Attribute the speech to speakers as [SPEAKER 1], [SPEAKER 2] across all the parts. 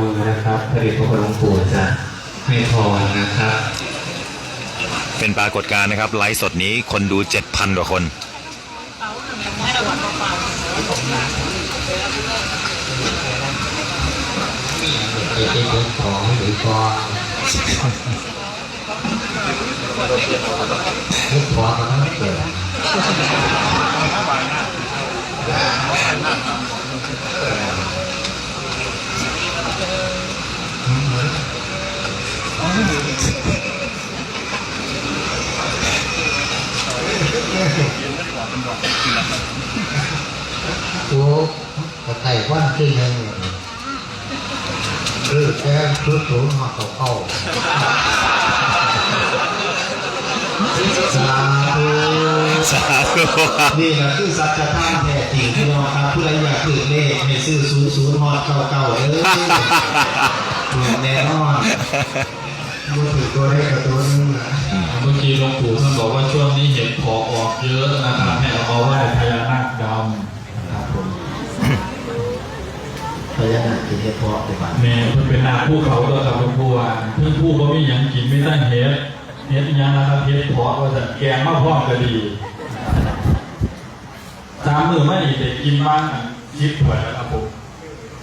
[SPEAKER 1] มือนะครับผลิตพระหลวงปู่จะให้พรนะครับ
[SPEAKER 2] เป็นปรากฏการณ์นะครับ ไลฟ์สดนี้คนดู 7,000กว่าคน
[SPEAKER 1] ไอ้ที่เรื่องของหรือพรลูกพรมันต้องเกิด ทุกกระไต่ก้อนขึ้นยังคือแค่ชุดสูงมาเขาเข้าสาธุ
[SPEAKER 2] สาธุ
[SPEAKER 3] นี่นะคือสัจธรรมแท้จริงพี่น้องครับผู้ใดอยากถือเลขให้ซื้อศูนย์ศูนย์ฮอดเก่าเก่าเด้อถูกแน่นอนมือถือตัวเลขกับตัวนึงนะ
[SPEAKER 4] เมื่อกี้หลวงปู่ท่านบอกว่าช่วงนี้เห็นขอ พญานาคคื
[SPEAKER 3] อเทพพ่อไปบ้าน
[SPEAKER 4] เมนเพื่อเป็นนาผู้เขาตัวกับหลวงปู่ว่าเพื่อนผู้ก็ไม่ยังกินไม่ตั้งเฮ็ดเฮ็ดยังนะครับเฮ็ดเพาะว่าจะแกงมะพร้อมก็ดีสามมือไม่ดีแต่กินบ้างชิปถวยแล้วครับผม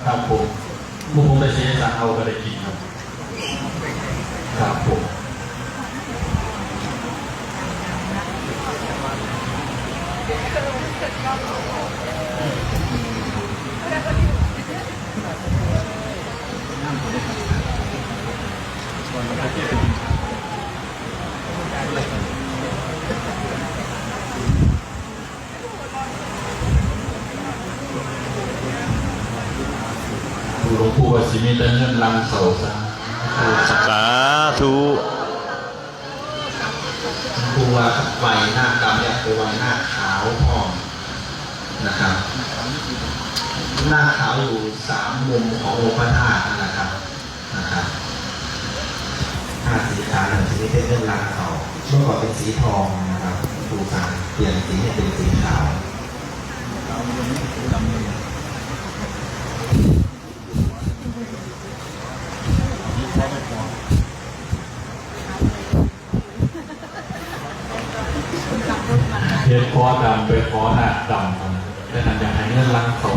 [SPEAKER 4] ครับผมมุกผมไปเสียสารเอาก็ได้กินครับครับผม หลวงปู่ว่าสิมีแต่เงินลังเสาซะ
[SPEAKER 2] สาธุ
[SPEAKER 3] ผู้ว่าไฟหน้าดำเนี่ยเป็นวันหน้าขาวทองนะครับ หน้าขาวอยู่สามมุมขององค์พระธาตุนะครับนะครับผ้าสีขาวหนึ่งชนิด เป็นเรื่องรางเขาเมื่อก่อนเป็นสีทองนะครับดูการเปลี่ยนสีให้เป็นสีขาว
[SPEAKER 4] เฮ็ดคอดำไปคอหน้าดำครับแต่ทันอยากให้เงินลังเสา